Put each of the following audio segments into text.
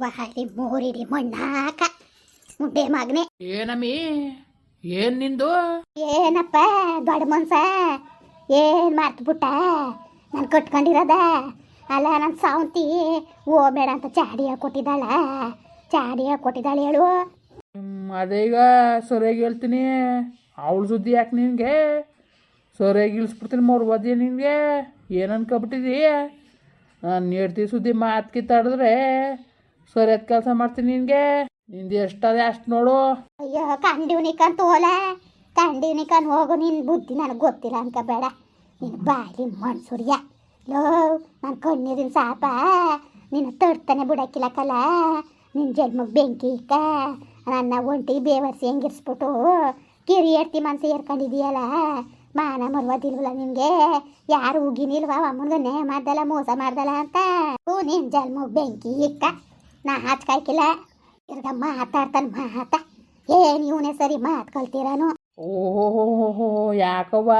ಬಾರಿ ಮೂರಿಡಿ ಮಣ್ಣಾಕ. ಮುಡ್ಡೆ ಮಗನೆ. ಏನಮ್ಮಿ ಏನ್ ನಿಂದು? ಏನಪ್ಪ ದೊಡ್ಡ ಮನ್ಸ? ಏನು ಮರ್ತ್ಬಿಟ್ಟ ನಾನು ಕಟ್ಕೊಂಡಿರೋದ? ಅಲ್ಲ ನನ್ನ ಸಾವಂತಿ ಬೇಡ ಅಂತ ಚಾಡಿ ಕೊಟ್ಟಿದ್ದಾಳ ಚಾಡಿ ಕೊಟ್ಟಿದ್ದಾಳೆ ಹೇಳು. ಅದೇ ಈಗ ಸರಿಯಾಗಿ ಹೇಳ್ತೀನಿ. ಅವಳ ಸುದ್ದಿ ಯಾಕೆ ನಿನಗೆ? ಸರಿಯಾಗಿ ಇಳಿಸ್ಬಿಡ್ತೀನಿ ಮೊರ್ಬದಿ ನಿನಗೆ. ಏನು ಅನ್ಕೊಬಿಟ್ಟಿದಿ? ನಾನು ನೀಡ್ತೀವಿ ಸುದ್ದಿ ಮಾತು ಕಿತ್ತಾಡಿದ್ರೆ ಸರಿಯಾದ ಕೆಲಸ ಮಾಡ್ತೀನಿ ನಿನ್ಗೆ. ನಿಂದು ಎಷ್ಟದೆ ಅಷ್ಟು ನೋಡು. ಅಯ್ಯೋ ಕಂಡಿವ್ನಿಕಂತ ಹೋಲ ಕಂಡಿವ್ನಿಕನ್ ಹೋಗು, ನಿನ್ ಬುದ್ಧಿ ನನಗೆ ಗೊತ್ತಿಲ್ಲ ಅನ್ಕೋಬೇಡ ನಿನ್ ಬಾಲಿ ಮನ್ಸೂರ್ಯ. ಲೋ ನನ್ನ ಕಣ್ಣೀರಿನ ಸಾಪ. ನಿನ್ನ ತಡ್ತಾನೆ ಬಿಡಕ್ಕಿಲ್ಲಕಲ್ಲ ನಿನ್ ಜನ್ಮಕ್ಕೆ ಬೆಂಕಿ ಇಕ್ಕ. ನನ್ನ ಒಂಟಿ ಬೇವರ್ಸಿ ಹೆಂಗಿರ್ಸ್ಬಿಟ್ಟು ಕಿರಿ ಎಡ್ತಿ ಮನ್ಸು ಏರ್ಕೊಂಡಿದೀಯಲ್ಲ ಮಾನ ಮರ್ವದಿಲ್ವಲ್ಲ ನಿನಗೆ. ಯಾರು ಉಗಿನಿಲ್ವಾ ಅಮ್ಮನಿಗೆ ನೇ ಮಾಡ್ದಲ್ಲ, ಮೋಸ ಮಾಡ್ದಲ್ಲ ಅಂತ. ಓ ನಿನ್ನ ಜನ್ಮಕ್ಕೆ ಬೆಂಕಿ ಇಕ್ಕ. ನಾ ಹಾಚ್ಕಾಯ್ಕಿಲ್ಲ ತಿರ್ಗ ಮಾತಾಡ್ತಾನೆ ಮಾತ ಏ ಇವನೇ ಸರಿ ಮಾತು ಕಲ್ತಿರಾನು? ಓಹೋ ಯಾಕವ್ವ?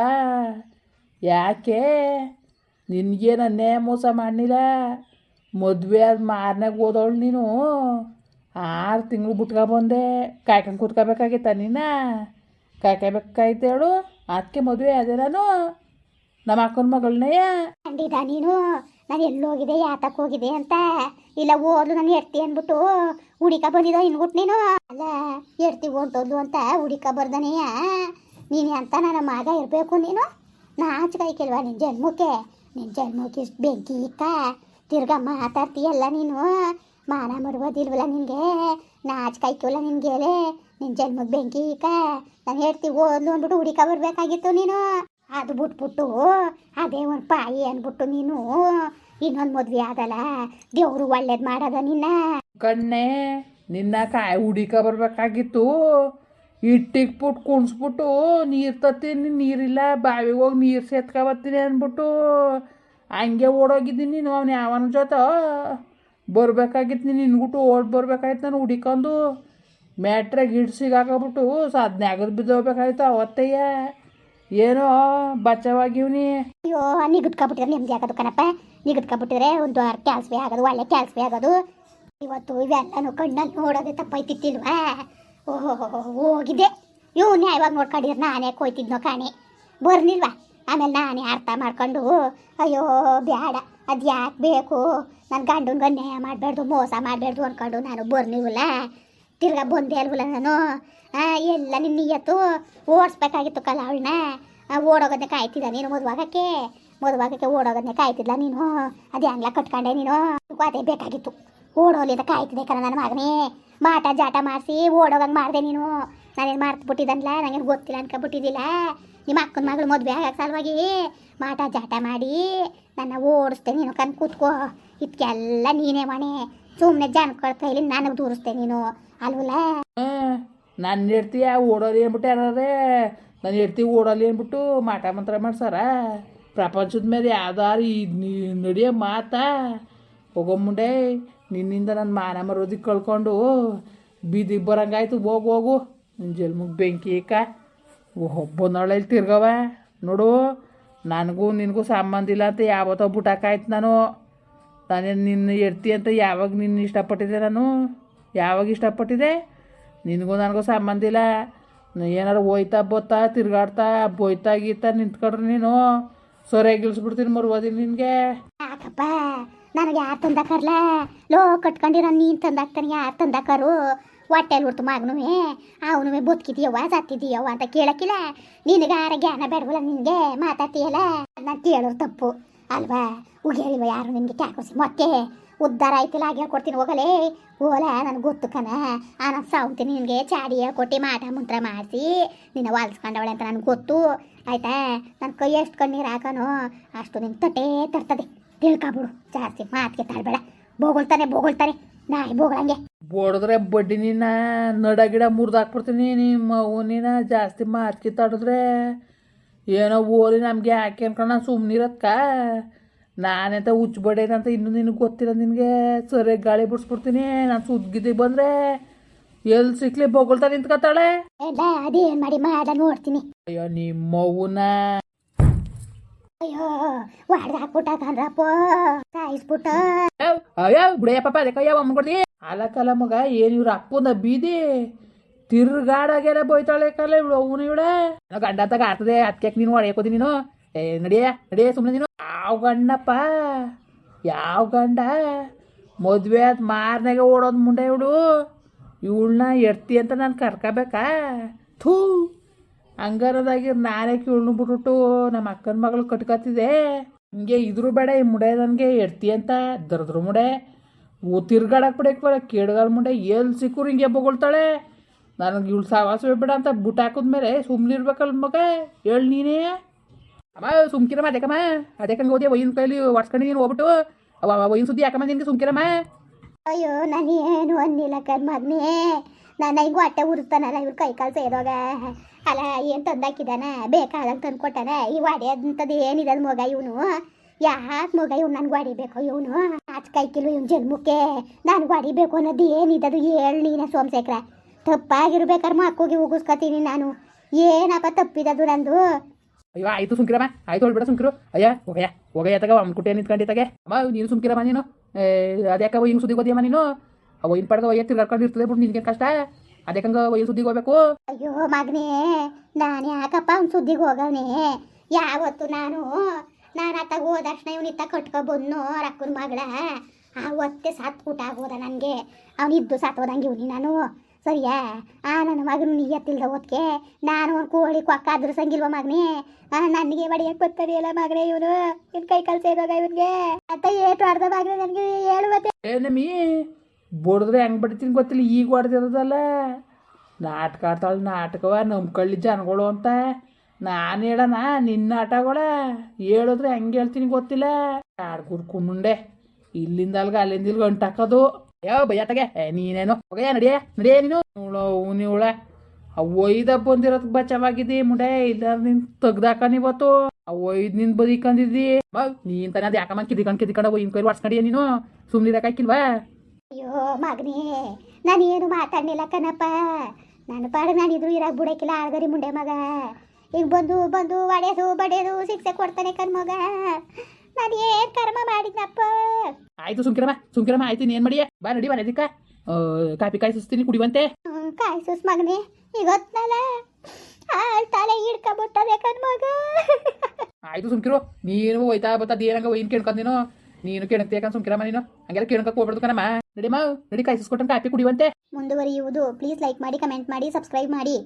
ಯಾಕೆ? ನಿನಗೇನು ಅನ್ಯಾಯ ಮೋಸ ಮಾಡಿಲ್ಲ ಮದುವೆ ಆದ ಮಾರನಾಗ ಓದೋಳು ನೀನು. ಆರು ತಿಂಗಳು ಬಿಟ್ಕೊಬಂದೆ ಕಾಯ್ಕೊಂಡು ಕೂತ್ಕೋಬೇಕಾಗಿತ್ತ ನೀನ? ಕಾಯ್ಕೋಬೇಕಾಯ್ತು ಹೇಳು. ಅದಕ್ಕೆ ಮದುವೆ ಅದೇ ನಾನು. ನಮ್ಮ ಅಕ್ಕನ ಮಗಳನ್ನೆಯ? ಕಂಡಿದ ನೀನು? ನಾನು ಎಲ್ಲೋಗಿದೆ ಯಾತಕ್ಕೆ ಹೋಗಿದೆ ಅಂತ. ಇಲ್ಲ, ಓದ್ಲು ನಾನು ಎಡ್ತಿ ಅಂದ್ಬಿಟ್ಟು ಹುಡಿಕ ಬಂದಿದ ಇನ್ಬಿಟ್ಟು ನೀನು? ಅಲ್ಲ ಎಡ್ತಿ ಹೊಂಟೋದ್ಲು ಅಂತ ಹುಡಿಕ ಬರ್ದನೆಯ ನೀನು ಅಂತ ನನ್ನ ಮಗ ಇರಬೇಕು ನೀನು? ನಾಚಿಕಾಯ್ಕಿಲ್ವಾ ನಿನ್ನ ಜನ್ಮಕ್ಕೆ. ನಿನ್ನ ಜನ್ಮಕ್ಕೆ ಇಷ್ಟು ಬೆಂಕಿ ಇಕ್ಕ ತಿರ್ಗಾ ಮಾತಾಡ್ತೀಯಲ್ಲ ನೀನು? ಮಾನ ಮರ್ಬೋದಿಲ್ವಲ್ಲ ನಿನಗೆ? ನಾಚಿಕಾಯ್ಕಿವಲ್ಲ ನಿನ್ಗೆಲೆ ನಿನ್ನ ಜನ್ಮಕ್ಕೆ ಬೆಂಕಿ ಇಕ್ಕ ನಾನು ಹೇಳ್ತೀವಿ ಓದ್ಲು ಅಂದ್ಬಿಟ್ಟು ಹುಡಿಕ ಬರಬೇಕಾಗಿತ್ತು ನೀನು. ಅದು ಬಿಟ್ಬಿಟ್ಟು ಅದೇ ಒಂದು ಪಾಯಿ ಅಂದ್ಬಿಟ್ಟು ನೀನು ಇನ್ನೊಂದು ಮದ್ವೆ ಆದಲ್ಲ? ದೇವ್ರು ಒಳ್ಳೇದು ಮಾಡದ ನಿನ್ನ? ಕಣ್ಣೆ, ನಿನ್ನ ಕಾಯಿ ಹುಡಿಕ ಬರಬೇಕಾಗಿತ್ತು. ಪುಟ್ ಕುಣಿಸ್ಬಿಟ್ಟು ನೀರು ತತ್ತೀನಿ, ನೀರಿಲ್ಲ, ಬಾವಿಗೆ ಹೋಗಿ ನೀರು ಸೇತ್ಕೊಬತ್ತೀನಿ ಅಂದ್ಬಿಟ್ಟು ಹಂಗೆ ಓಡೋಗಿದ್ದೀನಿ ನೀನು, ಅವ್ನು ಯಾವನ ಜೊತೆ? ಬರ್ಬೇಕಾಗಿತ್ತು ನೀನು ನಿನ್ಗುಟ್ಟು ಓಡ್ ಬರ್ಬೇಕಾಯ್ತು ನಾನು ಹುಡಿಕೊಂಡು. ಮ್ಯಾಟ್ರಾಗ ಗಿಡ್ ಸಿಗಾಕಬಿಟ್ಟು ಸಾಧನೆ ಆಗದ್ ಬಿದ್ದೋಗ್ಬೇಕಾಯ್ತು ಅವತ್ತಯ್ಯ. ಏನೋ ಬಚ್ಚವಾಗಿವ್ನಿ. ಅಯ್ಯೋ ನಿಗದ್ಕೊಬಿಟ್ರೆ ನಿಮ್ದು ಆಗೋದು ಕಣಪ್ಪ. ನಿಗದ್ಕೊಬಿಟ್ರೆ ಒಂದು ಕ್ಯಾಲ್ಸ್ವೇ ಆಗೋದು, ಒಳ್ಳೆ ಕ್ಯಾಲ್ಸ್ವೇ ಆಗೋದು. ಇವತ್ತು ಇವೆಲ್ಲನೂ ಕಣ್ಣಲ್ಲಿ ನೋಡೋದು ತಪ್ಪೈತಿತ್ತಿಲ್ವಾ ಓಹೋ ಹೋಗಿದ್ದೆ ಇವ್ ನ್ಯಾಯವಾಗ ನೋಡ್ಕೊಂಡಿರ್ ನಾನೇ ಕೊಯ್ತಿದ್ನೋ ಕಾಣೆ. ಬರ್ನಿಲ್ವಾ? ಆಮೇಲೆ ನಾನೇ ಅರ್ಥ ಮಾಡ್ಕೊಂಡು, ಅಯ್ಯೋ ಬೇಡ ಅದು ಯಾಕೆ ಬೇಕು? ನನ್ನ ಗಂಡನ್ಗೆ ಅನ್ಯಾಯ ಮಾಡಬಾರ್ದು ಮೋಸ ಮಾಡಬಾರ್ದು ಅಂದ್ಕೊಂಡು ನಾನು ಬರ್ನಿವಲ್ಲ? ತಿರ್ಗಾ ಬಂದೆ ಅಲ್ವಲ್ಲ ನಾನು? ಎಲ್ಲ ನಿನ್ನ ನಿಯತ್ತು ಓಡಿಸ್ಬೇಕಾಗಿತ್ತು ಕಲ ಅವಳನ್ನ. ಓಡೋಗೋದನ್ನೇ ಕಾಯ್ತಿದ್ದ ನೀನು ಮದುವಾಗಕ್ಕೆ ಮದುವಾಗಕ್ಕೆ ಓಡೋಗೋದನ್ನೇ ಕಾಯ್ತಿದ್ಲ ನೀನು? ಅದೇ ಹಂಗ್ಲ ಕಟ್ಕೊಂಡೆ ನೀನು? ಅದೇ ಬೇಕಾಗಿತ್ತು. ಓಡೋಲಿ ಅಂತ ಕಾಯ್ತಿದ್ದೆ ಕಣ ನನ್ನ ಮಗನೇ. ಮಾಟ ಜಾಟ ಮಾಡಿಸಿ ಓಡೋಗಂಗೆ ಮಾಡಿದೆ ನೀನು. ನಾನೇನು ಮರ್ತು ಬಿಟ್ಟಿದ್ದನ್ಲ ನನಗೇನು ಗೊತ್ತಿಲ್ಲ ಅನ್ಕೊಬಿಟ್ಟಿದ್ದಿಲ್ಲ ನಿಮ್ಮ ಅಕ್ಕನ ಮಗಳು ಮದುವೆ ಆಗಕ್ಕೆ ಸಲುವಾಗಿ ಮಾಟ ಜಾಟ ಮಾಡಿ ನನ್ನ ಓಡಿಸ್ದೆ ನೀನು ಕಣ್ ಕೂತ್ಕೋ. ಇದಕ್ಕೆಲ್ಲ ನೀನೇ ಮಣೆ. ಸುಮ್ಮನೆ ಜನಗಳ ಕೈಲಿ ನನಗೆ ದೂರಿಸ್ದೆ ನೀನು. ಅಲ್ವಲ್ಲ? ನಾನು ಹೇಳ್ತೀಯ ಓಡೋಲಿ ಅಂದ್ಬಿಟ್ಟು ಯಾರೇ ನಾನು ಹೇಳ್ತೀವಿ ಓಡೋಲಿ ಅನ್ಬಿಟ್ಟು ಮಾಟ ಮಂತ್ರ ಮಾಡ್ಸಾರ? ಪ್ರಪಂಚದ ಮೇಲೆ ಯಾವ್ದಾರು ನಡೆಯೋ ಮಾತಾ? ಹೋಗೋ ಮುಂಡೆ ನಿನ್ನಿಂದ ನನ್ನ ಮಾನ ಮರೋದಿಕ್ಕೆ ಕಳ್ಕೊಂಡು ಬೀದಿ ಬರಂಗಾಯ್ತು, ಹೋಗು ಹೋಗು. ನಿನ್ನ ಜಲ್ಮುಗ್ ಬೆಂಕಿ ಏಕ. ಒಬ್ಬನೊಳಲ್ಲಿ ತಿರ್ಗವ. ನೋಡು, ನನಗೂ ನಿನಗೂ ಸಂಬಂಧ ಇಲ್ಲ ಅಂತ ಯಾವತ್ತೋ ಬುಟಾಕಾಯ್ತು ನಾನು. ನಾನೇನು ನಿನ್ನ ಎಡ್ತಿ ಅಂತ ಯಾವಾಗ ನಿನ್ನ ಇಷ್ಟಪಟ್ಟಿದ್ದೆ ನಾನು? ಯಾವಾಗ ಇಷ್ಟಪಟ್ಟಿದೆ? ನಿನಗೂ ನನಗೂ ಸಂಬಂಧ ಇಲ್ಲ. ಏನಾರು ಹೋಯ್ತಾ ಬೋತಾ ತಿರ್ಗಾಡ್ತಾ, ಬೋಯ್ತಾ ಗೀತಾ ನಿಂತ್ಕೊಂಡ್ರೆ ನೀನು? ಸೊರೆ ಗಿಳಿಸ್ಬಿಡ್ತೀನಿ ಮರ್ಬೋದಿ ನಿನಗೆ. ಯಾಕಪ್ಪ? ನನಗೆ ಯಾರು ತಂದಾಕರ್ಲ ಲೋ, ಕಟ್ಕೊಂಡಿರೋ ನೀನು ತಂದಾಕ್ತಾನೆ ಯಾರು ತಂದಾಕರು ಹೊಟ್ಟೆಲಿ ಹುಡ್ತು ಮಗನುವೆ. ಅವನುವೆ ಬದುಕಿದೀಯವ್ವ, ಸತ್ತಿದೀಯವ್ವ ಅಂತ ಕೇಳಕ್ಕಿಲ್ಲ. ನಿನಗೆ ಆರೋಗ್ಯ ಜ್ಞಾನ ಬೇಡವಲ್ಲ ನಿನಗೆ? ಮಾತಾಡ್ತೀಯಲ್ಲ? ನಾನು ಕೇಳೋರು ತಪ್ಪು. ಅಲ್ವಾ? ಉಗಿಯಲ್ವ ಯಾರು ನಿಮಗೆ ಕ್ಯಾಕೋಸಿ ಮತ್ತೆ ಉದ್ದಾರ ಆಯ್ತಿಲ್ಲ ಹಾಗೆ ಹೇಳ್ಕೊಡ್ತೀನಿ ಹೋಗಲೇ. ಓಲ ನನಗೆ ಗೊತ್ತು ಕಣ. ಆ, ನಾನು ಸಾವಂತೀನಿ ನಿನಗೆ. ಚಾಡಿ ಹೇಳ್ಕೊಟ್ಟು ಮಾಟ ಮುಂತ್ರ ಮಾಡಿಸಿ. ನಿನ್ನ ವಾಲ್ಸ್ಕೊಂಡವಳೆ ಅಂತ ನನಗೆ ಗೊತ್ತು. ಆಯ್ತಾ? ನನ್ನ ಕೈ ಎಷ್ಟು ಕಣ್ಣೀರು ಹಾಕೋನು ಅಷ್ಟು ನಿನ್ನ ತಟ್ಟೆ ತರ್ತದೆ. ತಿಳ್ಕೊಬಿಡು ಜಾಸ್ತಿ ಮಾತಿಗೆ ತಾಳ್ಬೇಡ. ಬೋಗಳ್ತಾನೆ ಬೋಗಳ್ತಾನೆ. ನಾಯಿ ಬೋಗಳಂಗೆ. ಬೋಡಿದ್ರೆ ಬಡ್ಡಿ ನಿನ್ನ ನಡ ಗಿಡ ಮುರಿದಾಕ್ಬಿಡ್ತೀನಿ ನಿಮ್ಮ ನೀನ ಜಾಸ್ತಿ ಮಾತಿಗೆ ತಡಿದ್ರೆ. ಏನೋ ಓರಿ ನಮಗೆ ಯಾಕೆ ಅನ್ಕೊಂಡು ಸುಮ್ಮನಿರತ್ಕ ನಾನೆಂತ ಅಂತ ಇನ್ನೂ ನಿನಗೆ ಗೊತ್ತಿಲ್ಲ ನಿನಗೆ? ಸರಿಯಾಗಿ ಗಾಳಿ ಬಿಡಿಸ್ಬಿಡ್ತೀನಿ ನಾನು ಸುದ್ದಿಗೆ ಬಂದರೆ. ಎಲ್ಲಿ ಸಿಕ್ಲಿ ಬೊಗಳ್ತಾ ನಿಂತ್ಕೊತಾಳೆ? ಅದೇನು ಮಾಡಿ ಮಾಡ ನೋಡ್ತೀನಿ. ಅಯ್ಯೋ ನಿಮ್ಮವ್ವನ ಅಯ್ಯೋ ಹೊಡೆದು ಹಾಕ್ಬಿಟ್ಟ ಕಣ್ರಪ್ಪ. ಸಾಯಿಸ್ಬಿಟ್ಟ. ಅಯ್ಯೋ ಬಿಡಯ್ಯ ಪಾಪ ಅದಕ್ಕೆ ಯಾವ ಅಮ್ಮ ಕೊಡ್ತಿ ಅಲಕಲ್ಲ ಮಗ ಏನು ಇವ್ರ ಅಪ್ಪನ ಬೀದಿ? ತಿರ್ಗಾಡಾಗೆಲ್ಲ ಬೋಯ್ತಾಳೆ ಕಲ್ಲ ಇವಳು ಅವನು ಇವಳೆ. ಗಂಡ ತಗ ಆಡ್ತದೆ ಅದಕ್ಕೆ ನೀನು ಹೊಡೆಯಕೋದಿ ನೀನು? ಏ, ನಡಿಯ ನಡಿಯ ಸುಮ್ಮನೆ ನೀನು. ಯಾವ ಗಂಡಪ್ಪ? ಯಾವ ಗಂಡ? ಮದುವೆ ಆದ ಮಾರನಾಗೆ ಓಡೋದು ಮುಂಡೆ ಇವಳು. ಇವಳನ್ನ ಎಡ್ತಿ ಅಂತ ನಾನು ಕರ್ಕೋಬೇಕಾ? ಥೂ, ಹಂಗಾರದಾಗಿ ನಾನೇ ಕಿಳ್ನು ಬಿಟ್ಬಿಟ್ಟು ನಮ್ಮ ಅಕ್ಕನ ಮಗಳು ಕಟ್ಕತ್ತಿದೆ. ಹಿಂಗೆ ಇದ್ರು ಬೇಡ, ಈ ಮುಡೆ ನನಗೆ ಎಡ್ತಿ ಅಂತ ದರದ್ರ ಮುಡೆ. ತಿರ್ಗಾಡಕ್ಕೆ ಬಿಡಕ್ಕೆ ಬೇಡ ಕೇಡ್ಗಾಲ ಮುಂಡೆ ಎಲ್ಲಿ ಸಿಕ್ಕರು ಹಿಂಗೆ ಬೊಗಳ್ತಾಳೆ? ನನಗೆ ಇವಳು ಸಾವಾಸವೇ ಬೇಡ ಅಂತ ಬುಟ್ ಹಾಕಿದ್ಮೇಲೆ ಸುಮ್ಮನೆ ಇರ್ಬೇಕಲ್ಲ ಮಗ. ಹೇಳು ನೀನೇ. ಅಮ್ಮ, ಸುಮ್ಕಿರಮ್ಮ ಅದಕ್ಕಮ್ಮ ಅದಕ್ಕಂಗೆ ಹೋದೆ ಒಯ್ಯಿನ ಕೈಲಿ ಒಡ್ಸ್ಕೊಂಡು ನೀನು ಹೋಗ್ಬಿಟ್ಟು ಒಯ್ಯಿನ ಸುದ್ದಿ ಯಾಕಮ್ಮ ನಿನಗೆ ಸುಮ್ಕಿರಮ್ಮ. ಅಯ್ಯೋ ನಾನೇನು ಅನ್ನಿಲ್ಲ ಕರ್ ಮಗನೇ ನಾನು ಹಿಂಗೆ ಹೊಟ್ಟೆ ಉರಿಸ್ತಾನಲ್ಲ ಇವ್ರು ಕೈ ಕಾಲು ಸೇರೋಗ ಅಲ್ಲ, ಏನು ತಂದಾಕಿದಾನ ಬೇಕಾದಂಗೆ ತಂದು ಕೊಟ್ಟಾನ ಈ ಅಂತದ್ದು ಏನಿದೆ ಮಗ ಇವನು? ಯಾಕೆ ಮಗ ಇವ್ನು ನನ್ಗೆ ಹೊಡಿಬೇಕು ಇವನು? ಆಚ ಕೈ ಕಿಲು ಇವ್ನ ಜನ್ಮಕ್ಕೆ. ನನ್ಗೆ ಹೊಡಿಬೇಕು ಅನ್ನೋದು ಏನಿದೆ ಅದು ಹೇಳಿ ನೀನೆ ಸೋಮಶೇಖರ. ತಪ್ಪಾಗಿರ್ಬೇಕಾದ್ರೆ ಮಕ್ಕೋಗಿ ಉಗಿಸ್ಕೊತೀನಿ ನಾನು. ಏನಪ್ಪ ತಪ್ಪಿದದು ನಂದು? ಅಯ್ಯೋ ಆಯ್ತು ಸುಮ್ಕಿರಮ್ಮ ಆಯ್ತು ಹೊಳ್ಬಿಡ ಸುಮ್ಕಿರು. ಅಯ್ಯ ಹೋಗಯ್ಯ ಹೋಗಯ್ಯ ತಗ ಅಮ್ಮ ಕುಟ್ಟೆ ನಿಂತ್ಕೊಂಡಿ ತಗೆ. ಅಮ್ಮ ನೀನು ಸುಮ್ಕಿರಮ್ಮ ನೀನು. ಅದ್ಯಾಕ ಹಿಂಗೆ ಸುದ್ದಿಗೆ ಹೋದಿಯಮ್ಮ ನೀನು? ಅವ್ವ ಒಯ್ಯಿನ ಪಡೆದ ಒಯ್ಯ ತಿರ್ಗಾಡ್ಕೊಂಡು ಇರ್ತದೆ ಬಿಟ್ಟು ನಿನ್ಗೇನು ಕಷ್ಟ? ಅದಕ್ಕಂಗೆ ಒಯ್ಯ ಸುದ್ದಿಗೆ ಹೋಗ್ಬೇಕು? ಅಯ್ಯೋ ಮಗನೇ ನಾನು ಯಾಕಪ್ಪ ಅವ್ನ ಸುದ್ದಿಗೆ ಹೋಗವನೇ? ಯಾವತ್ತು ನಾನು ನಾನು ಆತಾಗ ಹೋದ ತಕ್ಷಣ ಇವನಿತ್ತ ಕಟ್ಕೊ ಬಂದ್ನು ರಕ್ಕನ ಮಗಳ? ಆವತ್ತೇ ಸತ್ ಊಟ ಆಗೋದ ನನಗೆ. ಅವನಿದ್ದು ಸತ್ತೋದಂಗೆ ಇವನಿ ನಾನು. ಸರಿಯಾ? ಆ, ನನ್ನ ಮಗನು ನಿಯತ್ತಿಲ್ದ ಓದ್ಕೆ ನಾನು ಒಂದು ಕೋಳಿ ಕೊಕ್ಕ ಸಂಗಿಲ್ವ ಮಗನೇ? ನನಗೆ ಬಡಿಯಕ್ಕೆ ಬರ್ತಾರಿಯಲ್ಲ ಮಗನೇ ಇವನು. ಇನ್ ಕೈ ಕಲ್ಸ ಸೇರೋಗ ಇವನ್ಗೆ. ಅಂತ ಏಟು ಅರ್ಧ ಮಗನೇ ನನಗೆ ಹೇಳುವತ್ತೆ ಏನಮ್ಮಿ ಬಡಿದ್ರೆ ಹೆಂಗೆ ಬಡಿತೀನಿ ಗೊತ್ತಿಲ್ಲ, ಈಗ ಹೊಡೆದಿರೋದಲ್ಲ. ನಾಟಕ ಆಡ್ತಾಳೆ, ನಾಟಕವ, ನಂಬ್ಕೊಳ್ಳಿ ಜನಗಳು ಅಂತ. ನಾನು ಹೇಳೋಣ, ನಿನ್ನ ಆಟಗಳ. ಹೇಳಿದ್ರೆ ಹೆಂಗೆ ಹೇಳ್ತೀನಿ ಗೊತ್ತಿಲ್ಲ. ಆಡ್ಕೂಡ್ ಕುಂಡೆ ಇಲ್ಲಿಂದ ಅಲ್ಗ ಅಲ್ಲಿಂದ ಇಲ್ಲಿ ಗಂಟು ಹಾಕೋದು ಯಾವ ಭಯ ಏ, ನೀನೇನು? ಹೋಗಯ್ಯ ನಡಿಯ ನಡಿಯ ನೀನು? ನೀವಳ ಒಯ್ದ ಬಂದಿರೋದ್ ಬಚಾವಾಗಿದ್ದಿ ಮುಂಡೆ. ಇಲ್ಲ, ನಿನ್ ತೆಗ್ದಾಕ ಇವತ್ತು ಆ ಒಯ್ದ್ ನಿನ್ ಬದಿಕಂದಿದ್ದಿ ನೀನ್ ತಾನೇ ಅದು ಯಾಕಮ್ಮ ಕಿದಿಕಂಡ್, ಕಿದಿಕಂಡ ಒಯ್ಯಿನ ಕೈ ಹೊಡ್ಸ್ಕೊಂಡಿಯ ನೀನು? ಸುಮ್ಮನಿರಕ್ಕಾಕಿಲ್ವಾ ಅಯ್ಯೋ, ಮಗನೇ, ನಾನೇನು ಮಾತಾಡ್ಲಿಲ್ಲ ಕಣಪ್ಪ. ನಾನು ಪಾಡ ನಾನಿದ್ರು ಇರಾಗ ಬಿಡಕ್ಕಿಲ್ಲ ಆಳ್ಗರಿ ಮುಂಡೆ ಮಗ. ಈಗ ಬಂದು ಬಂದು, ಒಡೆದು ಬಡಿಯೋದು ಶಿಕ್ಷೆ ಕೊಡ್ತಾನೆ ಕಣ್ ಮಗ. ನಾನು ಏನು ಕರ್ಮ ಮಾಡಿದ್ನಪ್ಪ? ಆಯ್ತು ಸುಮ್ಕಿರಮ್ಮ ಸುಮ್ಕಿರಮ್ಮ ಆಯ್ತು ನೀನ್ ಮಾಡಿಯ? ಬಾ ನಡಿ ಬಾ ನದಿಕ್ಕ ಕಾಪಿ ಕಾಯಿಸ್ತೀನಿ ಕುಡಿವಂತೆ ಹ್ಮ್, ಕಾಯ್ಸುಸ್ ಮಗನೇ. ಈಗ ಹೊತ್ನಲ್ಲ ಆಳ್ ತಲೆ ಹಿಡ್ಕೊಬಿಟ್ಟದೆ ಮಗ. ಆಯ್ತು ಸುಮ್ಕಿರು ನೀನು ಹೋಯ್ತಾ ಬತ್ತ ಏನಂಗ ಒಯ್ನ್ ಕೇಳ್ಕೊಂಡ್ ನೀನು. ಕೇಳಂತ ಯಾಕಂದ್ ಸುಮ್ಕಿರಮ್ಮ ನೀನು. ಹಂಗೆಲ್ಲ ಕೇಳಂಕ ಹೋಗ್ಬಿಡ್ದು ಕಣಮ್ಮ. ನಡಿಮ್ಮ ನಡಿ ಕಾಯಿಸ್ಕೊಟ್ಟಂಗೆ ಕಾಪಿ ಕುಡಿವಂತೆ ಮುಂದುವರಿಯುವುದು ಪ್ಲೀಸ್ ಲೈಕ್ ಮಾಡಿ ಕಮೆಂಟ್ ಮಾಡಿ ಸಬ್ಸ್ಕ್ರೈಬ್ ಮಾಡಿ.